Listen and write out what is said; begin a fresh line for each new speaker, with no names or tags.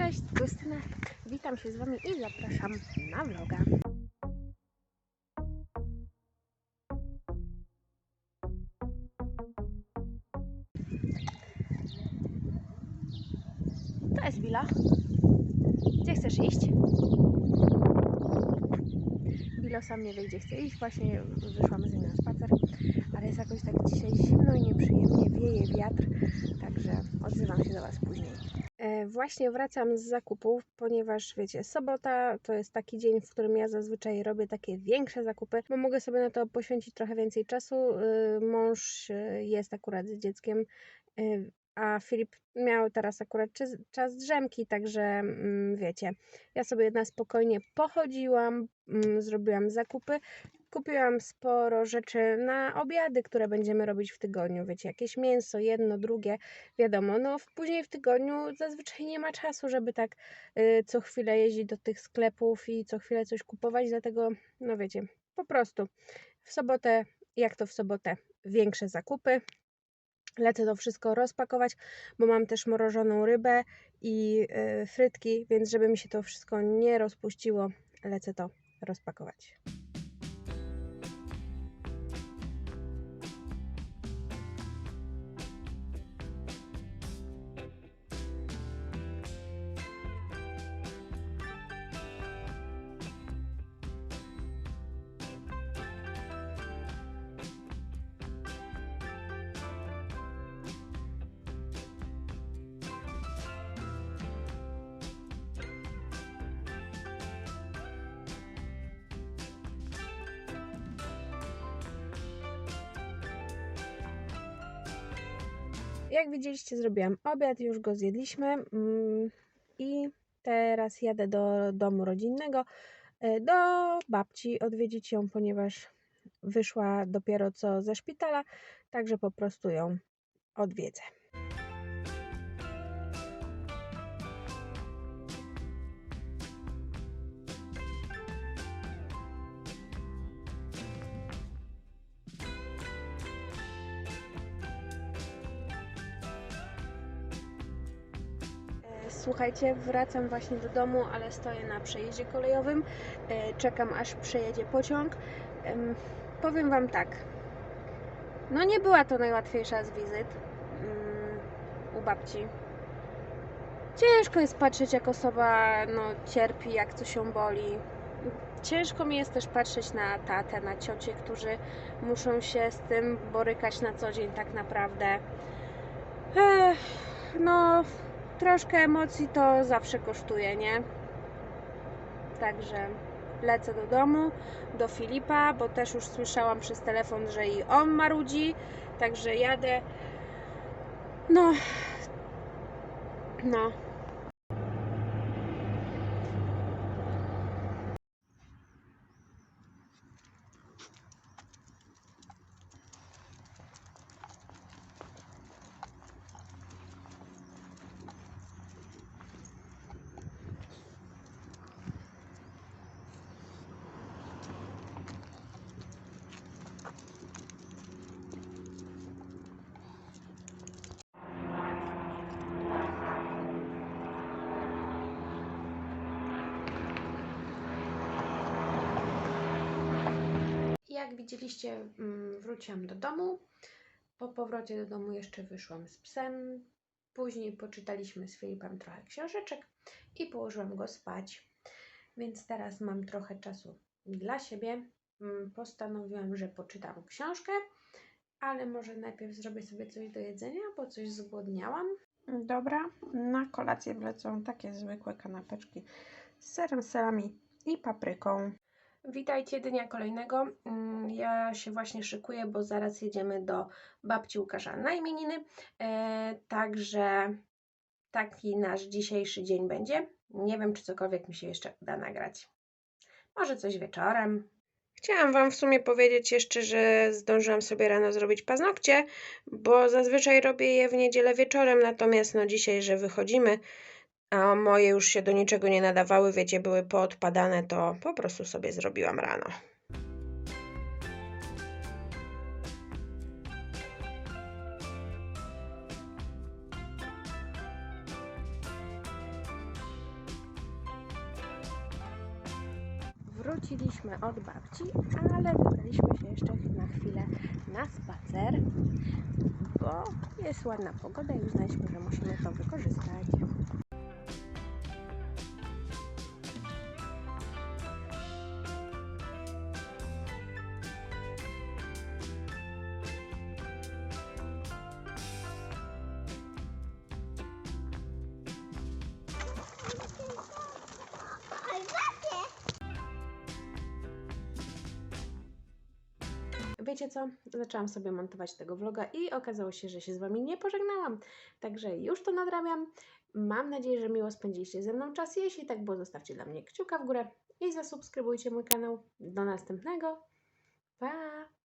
Cześć, Krystyna. Witam się z Wami i zapraszam na vloga. To jest Wila. Gdzie chcesz iść? Wilo sam nie wie, gdzie chce iść. Właśnie wyszłam z nim na spacer, ale jest jakoś tak dzisiaj zimno i nieprzyjemnie, wieje wiatr, także odzywam się do Was później. E, Właśnie wracam z zakupów, ponieważ wiecie, sobota to jest taki dzień, w którym ja zazwyczaj robię takie większe zakupy, bo mogę sobie na to poświęcić trochę więcej czasu. Y, Mąż y, jest akurat z dzieckiem, y, a Filip miał teraz akurat czas- drzemki, także mm, wiecie, ja sobie na spokojnie pochodziłam, mm, zrobiłam zakupy. Kupiłam sporo rzeczy na obiady, które będziemy robić w tygodniu. Wiecie, jakieś mięso, jedno, drugie, wiadomo, no później w tygodniu zazwyczaj nie ma czasu, żeby tak y, co chwilę jeździć do tych sklepów i co chwilę coś kupować, dlatego, no wiecie, po prostu w sobotę, jak to w sobotę, większe zakupy. Lecę to wszystko rozpakować, bo mam też mrożoną rybę i y, frytki, więc żeby mi się to wszystko nie rozpuściło, lecę to rozpakować. Jak widzieliście, zrobiłam obiad, już go zjedliśmy mm, i teraz jadę do domu rodzinnego, e, do babci odwiedzić ją, ponieważ wyszła dopiero co ze szpitala, także po prostu ją odwiedzę. Słuchajcie, wracam właśnie do domu, ale stoję na przejeździe kolejowym. E, Czekam aż przejedzie pociąg. Em, Powiem Wam tak. No nie była to najłatwiejsza z wizyt mm, u babci. Ciężko jest patrzeć, jak osoba no, cierpi, jak coś ją boli. Ciężko mi jest też patrzeć na tatę, na ciocie, którzy muszą się z tym borykać na co dzień tak naprawdę. Ech, no, troszkę emocji to zawsze kosztuje, nie? Także lecę do domu, do Filipa, bo też już słyszałam przez telefon, że i on marudzi, także jadę. No, no. Jak widzieliście, mm, wróciłam do domu. Po powrocie do domu jeszcze wyszłam z psem. Później poczytaliśmy z Filipem trochę książeczek i położyłam go spać. Więc teraz mam trochę czasu dla siebie. Mm, Postanowiłam, że poczytam książkę, ale może najpierw zrobię sobie coś do jedzenia, bo coś zgłodniałam. Dobra, na kolację wlecą takie zwykłe kanapeczki z serem, salami i papryką. Witajcie dnia kolejnego. Mm, Ja się właśnie szykuję, bo zaraz jedziemy do babci Łukasza na imieniny. E, także taki nasz dzisiejszy dzień będzie. Nie wiem, czy cokolwiek mi się jeszcze uda nagrać. Może coś wieczorem. Chciałam Wam w sumie powiedzieć jeszcze, że zdążyłam sobie rano zrobić paznokcie, bo zazwyczaj robię je w niedzielę wieczorem, natomiast no dzisiaj, że wychodzimy, a moje już się do niczego nie nadawały, wiecie, były poodpadane, to po prostu sobie zrobiłam rano. wróciliśmy od babci, ale wybraliśmy się jeszcze na chwilę na spacer, bo jest ładna pogoda i uznaliśmy, że musimy to wykorzystać. Wiecie co? Zaczęłam sobie montować tego vloga i okazało się, że się z Wami nie pożegnałam. Także już to nadrabiam. Mam nadzieję, że miło spędziliście ze mną czas. Jeśli tak było, zostawcie dla mnie kciuka w górę i zasubskrybujcie mój kanał. Do następnego. Pa!